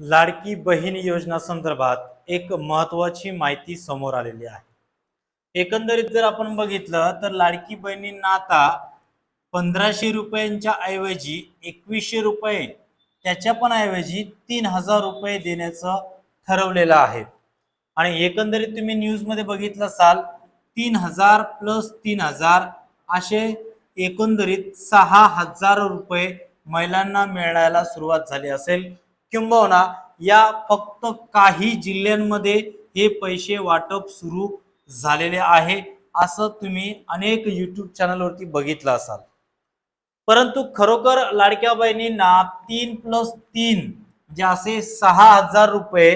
लाडकी बहीण योजना संदर्भात एक महत्वाची माहिती समोर आलेली आहे. एकंदरीत जर आपण बघितलं तर लाडकी बहिणींना आता पंधराशे रुपयांच्या ऐवजी एकवीसशे रुपये त्याच्या पण ऐवजी तीन हजार रुपये देण्याचं ठरवलेलं आहे. आणि एकंदरीत तुम्ही न्यूजमध्ये बघितलं असाल तीन हजार प्लस तीन हजार असे एकंदरीत सहा हजार रुपये महिलांना मिळायला सुरुवात झाली असेल. किंबहुना या फक्त काही जिल्ह्यांमध्ये हे पैसे वाटप सुरू झालेले आहे असं तुम्ही अनेक युट्यूब चॅनलवरती बघितलं असाल. परंतु खरोखर लाडक्या बहिणींना तीन प्लस तीन म्हणजे असे सहा हजार रुपये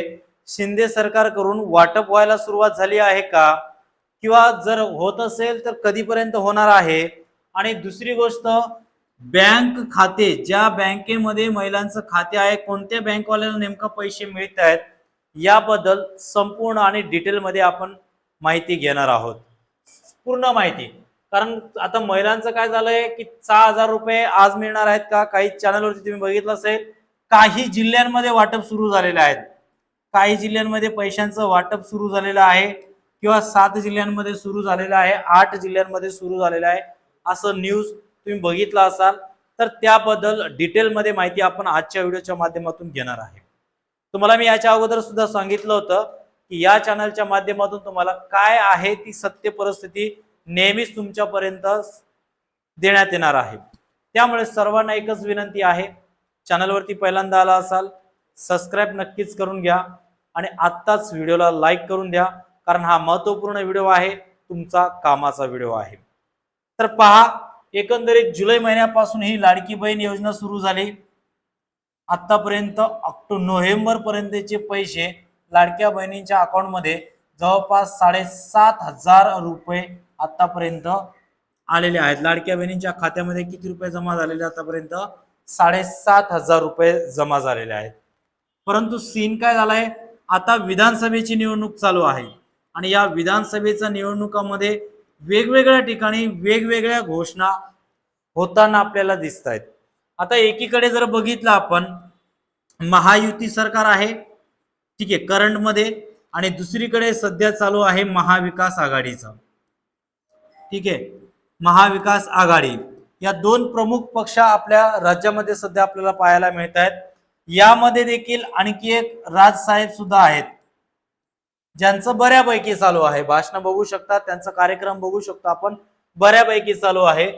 शिंदे सरकारकडून वाटप व्हायला सुरुवात झाली आहे का? किंवा जर होत असेल तर कधीपर्यंत होणार आहे? आणि दुसरी गोष्ट बँक खाते ज्या बँकेमध्ये महिलांचं खाते आहे कोणत्या बँकवाल्याला नेमका पैसे मिळत आहेत याबद्दल संपूर्ण आणि डिटेलमध्ये आपण माहिती घेणार आहोत. पूर्ण माहिती. कारण आता महिलांचं काय झालंय की सहा हजार रुपये आज मिळणार आहेत का? काही चॅनलवरती तुम्ही बघितलं असेल. काही जिल्ह्यांमध्ये वाटप सुरू झालेलं आहेत. काही जिल्ह्यांमध्ये पैशांचं वाटप सुरू झालेलं आहे किंवा सात जिल्ह्यांमध्ये सुरू झालेलं आहे आठ जिल्ह्यांमध्ये सुरू झालेलं आहे. असं न्यूज तुम्ही बघितला असाल तर त्याबद्दल डिटेलमध्ये माहिती आपण आजच्या व्हिडिओच्या माध्यमातून घेणार आहे. तुम्हाला मी याच्या अगोदर सुद्धा सांगितलं होतं की या चॅनलच्या माध्यमातून तुम्हाला काय आहे ती सत्य परिस्थिती नेहमीच तुमच्यापर्यंत देण्यात येणार आहे. त्यामुळे सर्वांना एकच विनंती आहे चॅनलवरती पहिल्यांदा आला असाल सबस्क्राईब नक्कीच करून घ्या आणि आत्ताच व्हिडिओला लाईक करून द्या कारण हा महत्त्वपूर्ण व्हिडिओ आहे तुमचा कामाचा व्हिडिओ आहे. तर पहा एकंदरीत जुलै महिन्यापासून ही लाडकी बहीण योजना सुरू झाली. आतापर्यंत ऑक्टो नोव्हेंबर पर्यंतचे पैसे लाडक्या बहिणींच्या अकाउंटमध्ये जवळपास साडेसात हजार रुपये आतापर्यंत आलेले आहेत. लाडक्या बहिणींच्या खात्यामध्ये किती रुपये जमा झालेले आतापर्यंत? साडेसात हजार रुपये जमा झालेले आहेत. परंतु सीन काय झालाय? आता विधानसभेची निवडणूक चालू आहे आणि या विधानसभेच्या निवडणुकामध्ये वेगवेगळ्या ठिकाणी वेगवेगळ्या घोषणा होताना आपल्याला दिसत आहेत आता एकीकडे जर बघितलं आपण महायुती सरकार आहे ठीक आहे करंटमध्ये आणि दुसरीकडे सध्या चालू आहे महाविकास आघाडीचं. ठीक आहे महाविकास आघाडी. या दोन प्रमुख पक्ष आपल्या राज्यामध्ये सध्या आपल्याला पाहायला मिळत आहेत यामध्ये देखील आणखी एक राजसाहेब सुद्धा आहेत. ज्यांचं बऱ्यापैकी चालू आहे. भाषण बघू शकता त्यांचा कार्यक्रम बघू शकतो आपण. बऱ्यापैकी चालू आहे.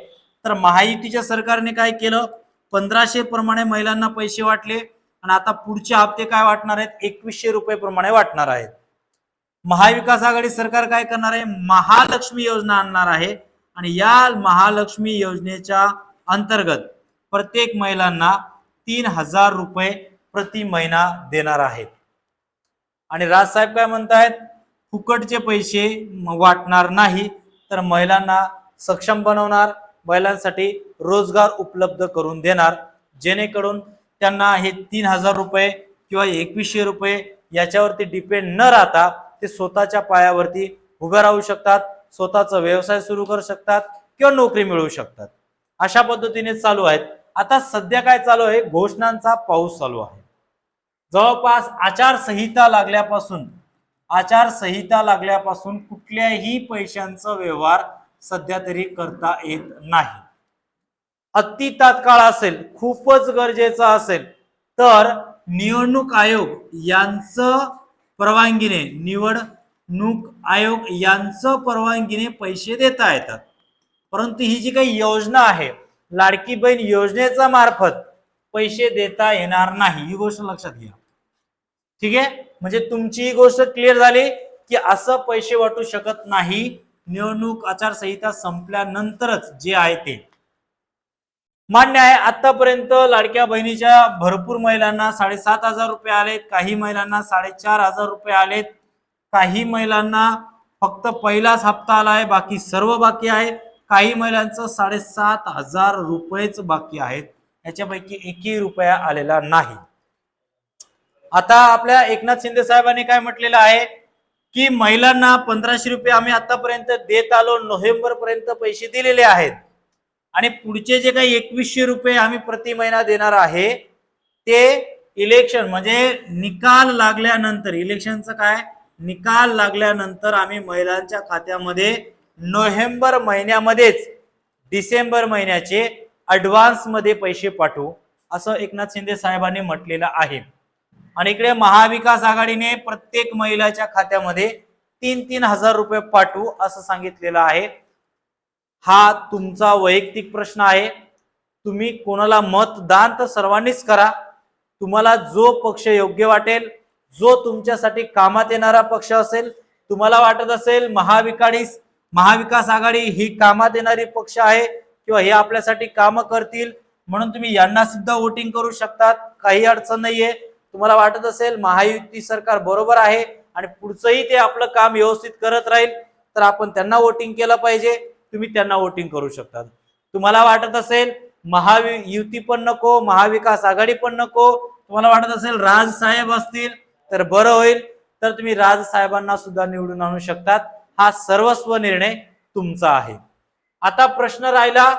तर महायुतीच्या सरकारने काय केलं? पंधराशे प्रमाणे महिलांना पैसे वाटले आणि आता पुढचे हप्ते काय वाटणार आहेत? एकवीसशे रुपये प्रमाणे वाटणार आहेत. महाविकास आघाडी सरकार काय करणार आहे? महालक्ष्मी योजना आणणार आहे. आणि या महालक्ष्मी योजनेच्या अंतर्गत प्रत्येक महिलांना तीन हजार रुपये प्रति महिना देणार आहेत. आणि राजसाहेब काय म्हणतायत? फुकटचे पैसे वाटणार नाही तर महिलांना सक्षम बनवणार महिलांसाठी रोजगार उपलब्ध करून देणार. जेणेकरून त्यांना हे तीन हजार रुपये किंवा एकवीसशे रुपये याच्यावरती डिपेंड न राहता ते स्वतःच्या पायावरती उभे राहू शकतात स्वतःचा व्यवसाय सुरू करू शकतात किंवा नोकरी मिळवू शकतात. अशा पद्धतीने चालू आहेत. आता सध्या काय चालू आहे? घोषणांचा पाऊस चालू आहे. जवळपास आचारसंहिता लागल्यापासून आचारसंहिता लागल्यापासून कुठल्याही पैशांचा व्यवहार सध्या तरी करता येत नाही. अति तात्काळ असेल खूपच गरजेचं असेल तर निवडणूक आयोग यांचं परवानगीने निवडणूक आयोग यांचं परवानगीने पैसे देता येतात परंतु ही जी काही योजना आहे लाडकी बहीण योजनेचा मार्फत पैसे देता येणार नाही ही गोष्ट लक्षात घ्या. ठीक आहे? म्हणजे तुमची ही गोष्ट क्लिअर झाली की असं पैसे वाटू शकत नाही. निवडणूक आचारसंहिता संपल्यानंतरच जे आहे ते. मान्य आहे आतापर्यंत लाडक्या बहिणीच्या भरपूर महिलांना साडेसात हजार रुपये आलेत काही महिलांना साडेचार हजार रुपये आलेत काही महिलांना फक्त पहिलाच हप्ता आला आहे बाकी सर्व बाकी आहे. काही महिलांचं साडेसात हजार रुपयेच बाकी आहेत. याच्यापैकी एकही रुपया आलेला नाही. आता आपल्या एकनाथ शिंदे साहेबांनी काय म्हटलेलं आहे? की महिलांना पंधराशे रुपये आम्ही आतापर्यंत देत आलो नोव्हेंबर पर्यंत पैसे दिलेले आहेत. आणि पुढचे जे काही एकवीसशे रुपये आम्ही प्रति महिना देणार आहे ते इलेक्शन म्हणजे निकाल लागल्यानंतर इलेक्शनचं काय? निकाल लागल्यानंतर आम्ही महिलांच्या खात्यामध्ये नोव्हेंबर महिन्यामध्येच डिसेंबर महिन्याचे ॲडव्हान्समध्ये पैसे पाठवू असं एकनाथ शिंदे साहेबांनी म्हटलेलं आहे. आणि इकडे महाविकास आघाडीने प्रत्येक महिलाच्या खात्यामध्ये तीन तीन हजार रुपये पाठवू असं सांगितलेलं आहे. हा तुमचा वैयक्तिक प्रश्न आहे. तुम्ही कोणाला मतदान तर सर्वांनीच करा. तुम्हाला जो पक्ष योग्य वाटेल जो तुमच्यासाठी कामात येणारा पक्ष असेल तुम्हाला वाटत असेल महाविकाडीस महाविकास आघाडी ही कामात येणारी पक्ष आहे किंवा हे आपल्यासाठी कामं करतील म्हणून तुम्ही यांना सुद्धा वोटिंग करू शकतात. काही अडचण नाहीये. तुम्हाला वाटत असेल महायुती सरकार बरोबर आहे आणि पुढचंही ते आपलं काम व्यवस्थित करत राहील तर आपण त्यांना वोटिंग केलं पाहिजे. तुम्ही त्यांना वोटिंग करू शकतात. तुम्हाला वाटत असेल महावि युती पण नको महाविकास आघाडी पण नको. तुम्हाला वाटत असेल राज साहेब असतील तर बरं होईल. तर तुम्ही राज साहेबांना सुद्धा निवडून आणू शकतात. हा सर्वस्व निर्णय तुमचा आहे. आता प्रश्न राहिला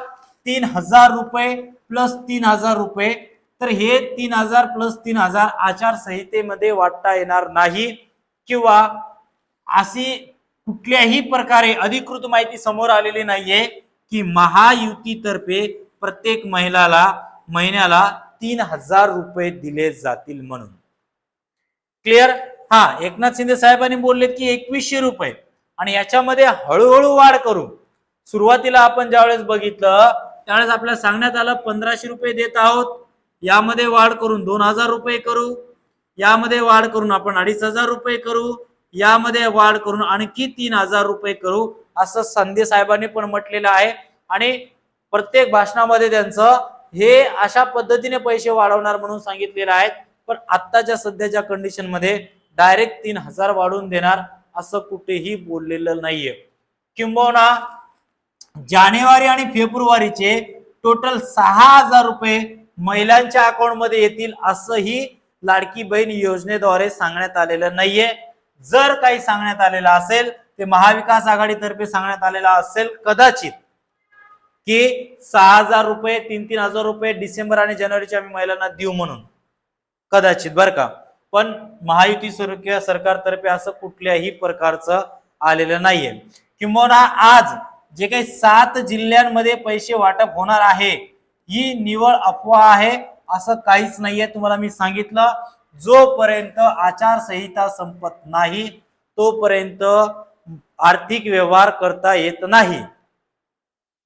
तीन हजार रुपये प्लस तीन हजार रुपये तर हे तीन हजार प्लस तीन हजार आचारसंहितेमध्ये वाटता येणार नाही. किंवा अशी कुठल्याही प्रकारे अधिकृत माहिती समोर आलेली नाहीये की महायुतीतर्फे प्रत्येक महिलाला महिन्याला तीन हजार रुपये दिले जातील म्हणून. क्लिअर हा एकनाथ शिंदे साहेबांनी बोललेत की एकवीसशे रुपये. आणि याच्यामध्ये हळूहळू वाढ करू सुरुवातीला आपण ज्यावेळेस बघितलं त्यावेळेस आपल्याला सांगण्यात आलं पंधराशे रुपये देत आहोत. यामध्ये वाढ करून दोन हजार रुपये करू यामध्ये वाढ करून आपण अडीच हजार रुपये करू यामध्ये वाढ करून आणखी तीन हजार रुपये करू असं संदे साहेबांनी पण म्हटलेलं आहे. आणि प्रत्येक भाषणामध्ये त्यांचं हे अशा पद्धतीने पैसे वाढवणार म्हणून सांगितलेलं आहे. पण आत्ताच्या सध्याच्या कंडिशनमध्ये डायरेक्ट तीन हजार वाढवून देणार असं कुठेही बोललेलं नाहीये. किंबहुना जानेवारी आणि फेब्रुवारीचे टोटल सहा हजार रुपये महिलांच्या अकाउंटमध्ये येतील असंही लाडकी बहीण योजनेद्वारे सांगण्यात आलेलं नाहीये. जर काही सांगण्यात आलेलं असेल ते महाविकास आघाडीतर्फे सांगण्यात आलेलं असेल कदाचित की सहा हजार रुपये तीन तीन हजार रुपये डिसेंबर आणि जानेवारीच्या आम्ही महिलांना देऊ म्हणून. कदाचित बर का? पण महायुती सर- सरकारतर्फे असं कुठल्याही प्रकारचं आलेलं नाहीये. किंबहुना आज जे काही सात जिल्ह्यांमध्ये पैसे वाटप होणार आहे ही निवळ अफवा आहे असं काहीच नाहीये. तुम्हाला मी सांगितलं जोपर्यंत आचारसंहिता संपत नाही तोपर्यंत आर्थिक व्यवहार करता येत नाही.